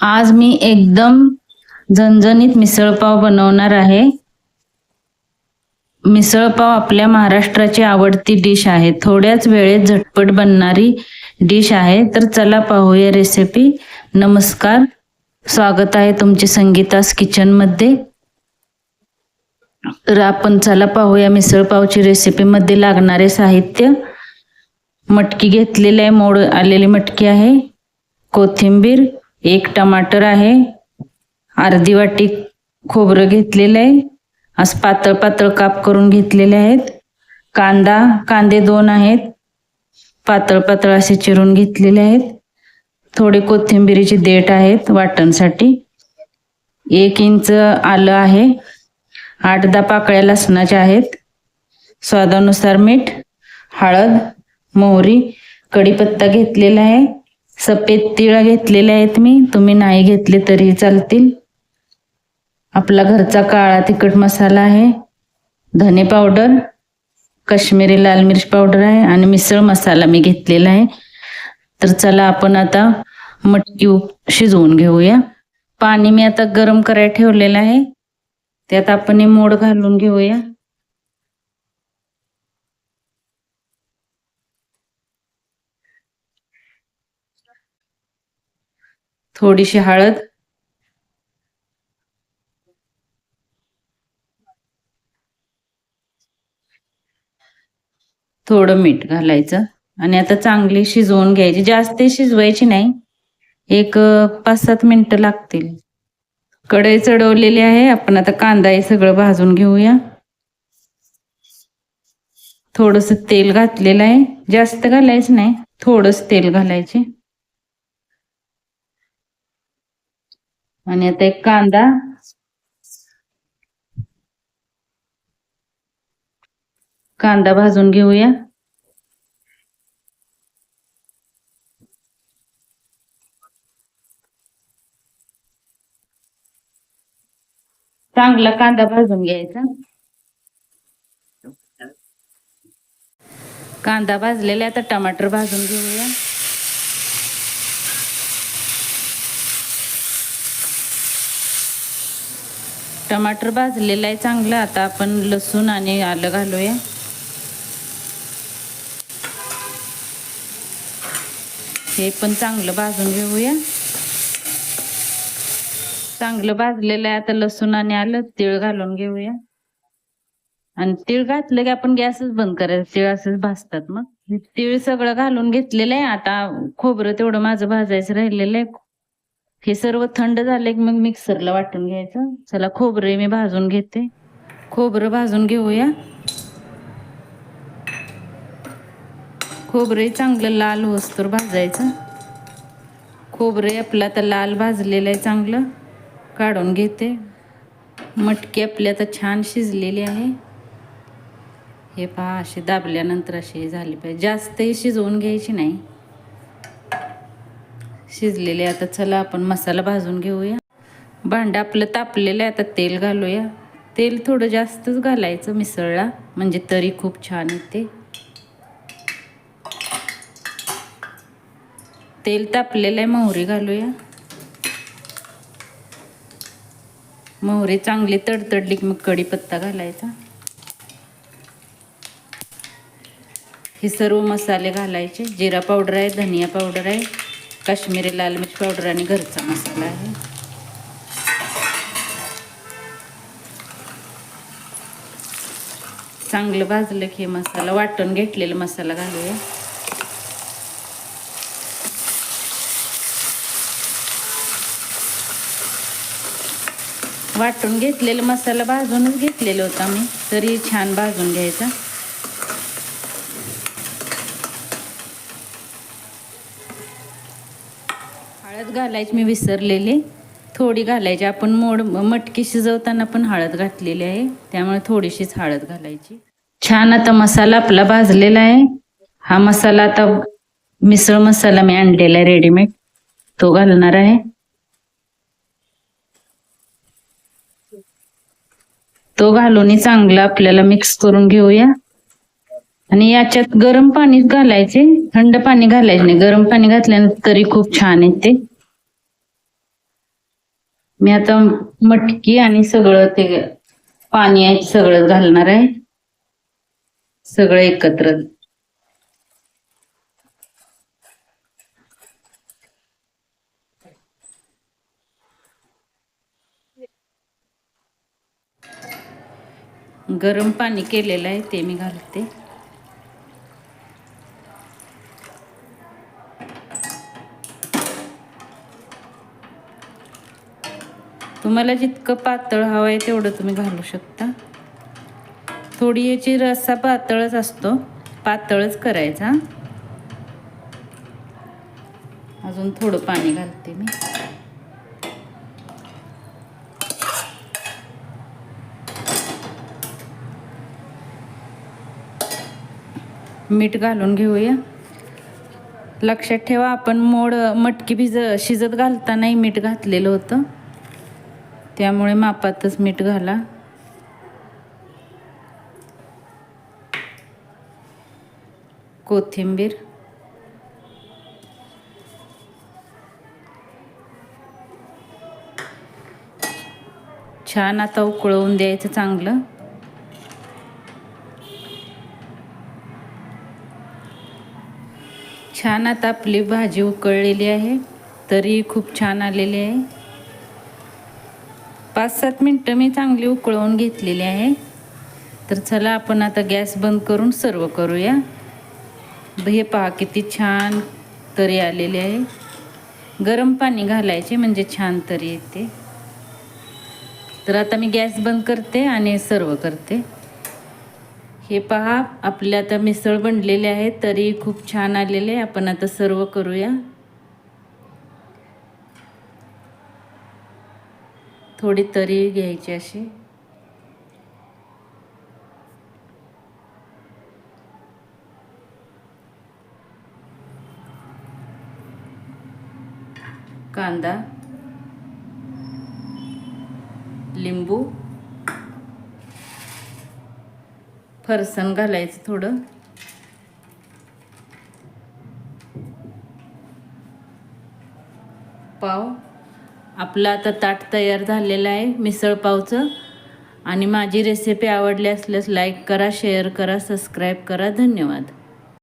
आज मी एकदम झणझणीत मिसळपाव बनवणार आहे. मिसळपाव आपल्या महाराष्ट्राची आवडती डिश आहे. थोड्याच वेळेत झटपट बनणारी डिश आहे. तर चला पाहूया रेसिपी नमस्कार. स्वागत आहे तुमचे संगीतास किचनमध्ये तर आपण चला पाहूया मिसळपावची रेसिपीमध्ये लागणारे साहित्य. मटकी घेतलेली आहे. मोड आलेली मटकी आहे. कोथिंबीर एक टमाटर आहे. अर्धी वाटी खोबरं घेतलेलं आहे. असं पातळ पातळ काप करून घेतलेले आहेत. कांदा कांदे दोन आहेत. पातळ पातळ असे चिरून घेतलेले आहेत. थोडे कोथिंबिरीचे देठ आहेत वाटणसाठी. एक इंच आलं आहे. आठ दहा पाकळ्या लसणाच्या आहेत. स्वादानुसार मीठ हळद मोहरी कढीपत्ता घेतलेला आहे. सफेद तिळ घेतलेले आहेत मी. तुम्ही नाही घेतले तरी चालतील. आपला घरचा काळा तिखट मसाला आहे. धने पावडर काश्मीरी लाल मिर्च पावडर आहे आणि मिसळ मसाला मी घेतलेला आहे. तर चला आपण आता मटकी शिजवून घेऊया. पाणी मी आता गरम करायला ठेवलेलं आहे. त्यात आपण हे मोड घालून घेऊया. थोडीशी हळद. थोडं मीठ घालायचं आणि आता चांगली शिजवून घ्यायची. जास्त शिजवायची नाही. एक पाच सात मिनिटं लागतील. कढई चढवलेली आहे. आपण आता कांदा हे सगळं भाजून घेऊया. थोडस तेल घातलेलं आहे. जास्त घालायचं नाही. थोडस तेल घालायचे. आणि आता एक कांदा. कांदा भाजून घेऊया. चांगला कांदा भाजून घ्यायचा. कांदा भाजलेला आता टमाटर भाजून घेऊया. टमाटर भाजलेला आहे चांगलं. आता आपण लसूण आणि आलं घालूया. हे पण चांगलं भाजून घेऊया. चांगलं भाजलेलं आहे. आता लसूण आणि आलं तीळ घालून घेऊया. आणि तीळ घातलं की आपण गॅसच बंद करायचं. तीळ असंच भाजतात मग. तीळ सगळं घालून घेतलेलं आहे. आता खोबरं तेवढं माझं भाजायचं राहिलेलं आहे. हे सर्व थंड झाले की मग मिक्सरला वाटून घ्यायचं. चला खोबरे मी भाजून घेते. खोबरं भाजून घेऊया. खोबरे चांगलं लाल होसतर भाजायचं. खोबरे आपलं आता लाल भाजलेलं आहे चांगलं. काढून घेते. मटकी आपली आता छान शिजलेली आहे. हे पहा अशी दाबल्यानंतर अशी झाली पाहिजे. जास्तही शिजवून घ्यायची नाही. शिजलेले आता चला आपण मसाला भाजून घेऊया. भांडं आपलं तापलेलं आहे आता तेल घालूया. तेल थोडं जास्तच घालायचं मिसळला म्हणजे तरी खूप छान येते. तेल तापलेलं आहे मोहरी घालूया. मोहरी चांगली तडतडली की मग कढीपत्ता घालायचा. हे सर्व मसाले घालायचे. जिरा पावडर आहे धनिया पावडर आहे. काश्मीरी लाल मिर्च पावडर आणि घरचा मसाला आहे. चांगलं भाजलं की हे मसाला वाटून घेतलेला मसाला घालूया. वाटून घेतलेला मसाला भाजूनच घेतलेला होता मी तरी छान भाजून घ्यायचा. हळद घालायची मी विसरलेली. थोडी घालायची. आपण मोड मटकी शिजवताना पण हळद घातलेली आहे. त्यामुळे थोडीशीच हळद घालायची. छान आता मसाला आपला भाजलेला आहे. हा मसाला आता मिसळ मसाला मी आणलेला आहे रेडीमेड तो घालणार आहे. तो घालून चांगला आपल्याला मिक्स करून घेऊया. आणि याच्यात गरम पाणीच घालायचे. थंड पाणी घालायचे नाही. गरम पाणी घातल्यानंतर तरी खूप छान येते. मी आता मटकी आणि सगळं ते पाणी आहे सगळं घालणार आहे. सगळं एकत्र. गरम पाणी केलेलं आहे ते मी घालते. तुम्हाला जितकं पातळ हवं आहे तेवढं तुम्ही घालू शकता. थोडी याची रस्सा पातळच असतो. पातळच करायचा. अजून थोडं पाणी घालते मी. मीठ घालून घेऊया. लक्षात ठेवा आपण मोड मटकी भिज शिजत घालतानाही मीठ घातलेलं होतं. त्यामुळे मापातच मीठ घाला. कोथिंबीर. छान आता उकळवून द्यायचं चांगलं. छान आता आपली भाजी उकळलेली आहे तरी खूप छान आलेली आहे. पाच सात मिनटं मी चांगली उकळवून घेतलेली आहे. तर चला आपण आता गॅस बंद करून सर्व करूया. हे पहा किती छान तरी आलेले आहे. गरम पाणी घालायचे म्हणजे छान तरी येते. तर आता मी गॅस बंद करते आणि सर्व करते. हे पहा आपल्या आता मिसळ बनलेले आहे तरी खूप छान आलेले आपण आता सर्व करूया. थोडी तरी घ्यायची अशी. कांदा लिंबू फरसण घालायचं थोडं. पाव आपलं आता ताट तयार झालेलं आहे मिसळपावचं आणि माझी रेसिपी आवडली असल्यास लाईक करा शेअर करा सबस्क्राईब करा. धन्यवाद.